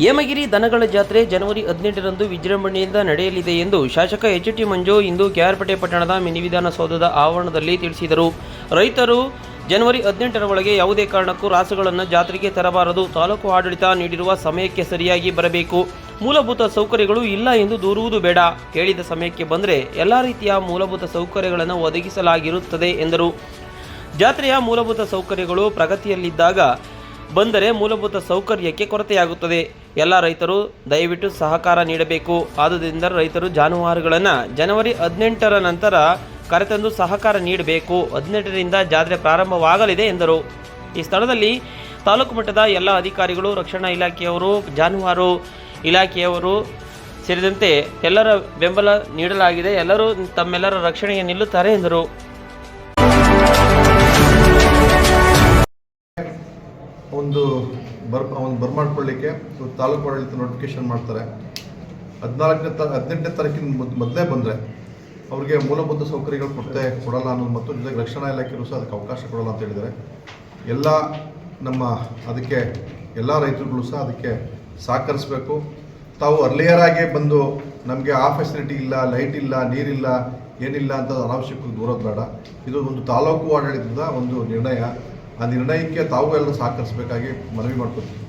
ಹೇಮಗಿರಿ ದನಗಳ ಜಾತ್ರೆ ಜನವರಿ ಹದಿನೆಂಟರಂದು ವಿಜೃಂಭಣೆಯಿಂದ ನಡೆಯಲಿದೆ ಎಂದು ಶಾಸಕ ಎಚ್ ಟಿ ಮಂಜು ಇಂದು ಕೆಆರ್ಪೇಟೆ ಪಟ್ಟಣದ ಮಿನಿ ವಿಧಾನಸೌಧದ ಆವರಣದಲ್ಲಿ ತಿಳಿಸಿದರು. ರೈತರು ಜನವರಿ ಹದಿನೆಂಟರ ಒಳಗೆ ಯಾವುದೇ ಕಾರಣಕ್ಕೂ ರಾಸುಗಳನ್ನು ಜಾತ್ರೆಗೆ ತರಬಾರದು. ತಾಲೂಕು ಆಡಳಿತ ನೀಡಿರುವ ಸಮಯಕ್ಕೆ ಸರಿಯಾಗಿ ಬರಬೇಕು. ಮೂಲಭೂತ ಸೌಕರ್ಯಗಳು ಇಲ್ಲ ಎಂದು ದೂರುವುದು ಬೇಡ. ಕೇಳಿದ ಸಮಯಕ್ಕೆ ಬಂದರೆ ಎಲ್ಲ ರೀತಿಯ ಮೂಲಭೂತ ಸೌಕರ್ಯಗಳನ್ನು ಒದಗಿಸಲಾಗಿರುತ್ತದೆ ಎಂದರು. ಜಾತ್ರೆಯ ಮೂಲಭೂತ ಸೌಕರ್ಯಗಳು ಪ್ರಗತಿಯಲ್ಲಿದ್ದಾಗ ಬಂದರೆ ಮೂಲಭೂತ ಸೌಕರ್ಯಕ್ಕೆ ಕೊರತೆಯಾಗುತ್ತದೆ. ಎಲ್ಲ ರೈತರು ದಯವಿಟ್ಟು ಸಹಕಾರ ನೀಡಬೇಕು. ಆದುದರಿಂದ ರೈತರು ಜಾನುವಾರುಗಳನ್ನು ಜನವರಿ ಹದಿನೆಂಟರ ನಂತರ ಕರೆತಂದು ಸಹಕಾರ ನೀಡಬೇಕು. ಹದಿನೆಂಟರಿಂದ ಜಾತ್ರೆ ಪ್ರಾರಂಭವಾಗಲಿದೆ ಎಂದರು. ಈ ಸ್ಥಳದಲ್ಲಿ ತಾಲೂಕು ಮಟ್ಟದ ಎಲ್ಲ ಅಧಿಕಾರಿಗಳು, ರಕ್ಷಣಾ ಇಲಾಖೆಯವರು, ಜಾನುವಾರು ಇಲಾಖೆಯವರು ಸೇರಿದಂತೆ ಎಲ್ಲರ ಬೆಂಬಲ ನೀಡಲಾಗಿದೆ. ಎಲ್ಲರೂ ತಮ್ಮೆಲ್ಲರ ರಕ್ಷಣೆಗೆ ನಿಲ್ಲುತ್ತಾರೆ ಎಂದರು. ಒಂದು ಬರ್ ಒಂದು ಬರ್ಮಾಡ್ಕೊಳ್ಳಿಕ್ಕೆ ತಾಲೂಕು ಆಡಳಿತ ನೋಟಿಫಿಕೇಶನ್ ಮಾಡ್ತಾರೆ. ಹದಿನಾಲ್ಕನೇ ತ, ಹದಿನೆಂಟನೇ ತಾರೀಕಿನ ಮೊದಲೇ ಬಂದರೆ ಅವ್ರಿಗೆ ಮೂಲಭೂತ ಸೌಕರ್ಯಗಳು ಕೊಡ್ತೇ ಕೊಡಲ್ಲ ಅನ್ನೋದು ಮತ್ತು ಜೊತೆಗೆ ರಕ್ಷಣಾ ಇಲಾಖೆಯವರು ಸಹ ಅದಕ್ಕೆ ಅವಕಾಶ ಕೊಡಲ್ಲ ಅಂತ ಹೇಳಿದರೆ ಎಲ್ಲ ನಮ್ಮ ಅದಕ್ಕೆ ಎಲ್ಲ ರೈತರುಗಳು ಸಹ ಅದಕ್ಕೆ ಸಹಕರಿಸಬೇಕು. ತಾವು ಅರ್ಲಿಯರ್ ಆಗಿ ಬಂದು ನಮಗೆ ಆ ಫೆಸಿಲಿಟಿ ಇಲ್ಲ ಲೈಟ್ ಇಲ್ಲ ನೀರಿಲ್ಲ ಏನಿಲ್ಲ ಅಂತ ಅನಾವಶ್ಯಕ ದೂರೋದು ಬೇಡ. ಇದು ಒಂದು ತಾಲೂಕು ಆಡಳಿತದ ಒಂದು ನಿರ್ಣಯ. ಆ ನಿರ್ಣಯಕ್ಕೆ ತಾವು ಎಲ್ಲ ಸಹಕರಿಸಬೇಕಾಗಿ ಮನವಿ ಮಾಡ್ಕೊತೀವಿ